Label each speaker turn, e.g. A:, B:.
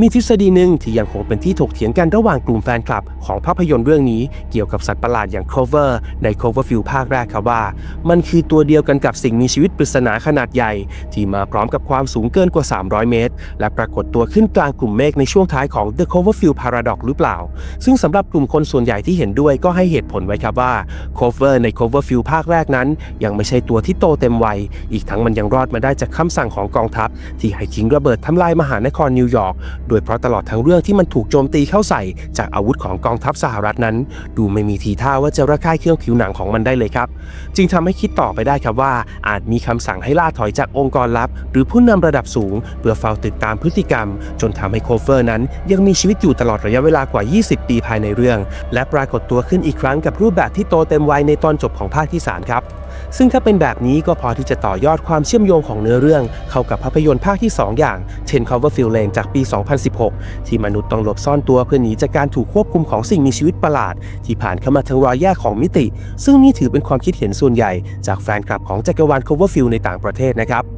A: มีทฤษฎีหนึ่งที่ยังคงเป็นที่ถกเถียงกันระหว่างกลุ่มแฟนคลับ ของภาพยนตร์เรื่องนี้เกี่ยวกับสัตว์ประหลาดอย่าง Clover ใน Cloverfield ภาคแรกครับว่า มันคือตัวเดียวกันกับสิ่งมีชีวิตปริศนาขนาดใหญ่ ที่มาพร้อมกับความสูงเกินกว่า 300 เมตร และปรากฏตัวขึ้นกลางกลุ่มเมฆในช่วงท้ายของ The Cloverfield Paradox หรือเปล่า ซึ่งสำหรับกลุ่มคนส่วนใหญ่ที่เห็นด้วยก็ให้เหตุผลไว้ครับว่า Clover ใน Cloverfield ภาคแรกนั้น ยังไม่ใช่ตัวที่โตเต็มวัยอีกทั้งมันยังรอดมาได้จากคำสั่งของกองทัพ ที่ให้ทิ้งระเบิดทำลายมหานครนิวยอร์กโดยเพราะตลอดทั้งเรื่องที่มันถูกโจมตีเข้าใส่ จากอาวุธของกองทัพสหรัฐนั้น ดูไม่มีทีท่าว่าจะระคายเคืองผิวหนังของมันได้เลยครับ จึงทำให้คิดต่อไปได้ครับว่า อาจมีคำสั่งให้ล่าถอยจากองค์กรลับ หรือผู้นำระดับสูง เพื่อเฝ้าติดตามพฤติกรรม จนทำให้โคเฟอร์นั้น ยังมีชีวิตอยู่ตลอดระยะเวลากว่า 20 ปีภายในเรื่อง และปรากฏตัวขึ้นอีกครั้งกับรูปแบบที่โตเต็มวัยในตอนจบของภาคที่3ครับ ซึ่งถ้าเป็นแบบนี้ก็พอที่จะต่อยอดความเชื่อมโยงของเนื้อเรื่อง เข้ากับภาพยนตร์ภาคที่ 2 อย่างเช่น Coverfield Lane จากปี 2016 ที่มนุษย์ต้องหลบซ่อนตัวเพื่อหนีจากการถูกควบคุมของสิ่งมีชีวิตประหลาด ที่ผ่านเข้ามาทางรอยแยกของมิติ ซึ่งนี่ถือเป็นความคิดเห็นส่วนใหญ่ จากแฟนคลับของจักรวาล Coverfield ในต่างประเทศนะครับ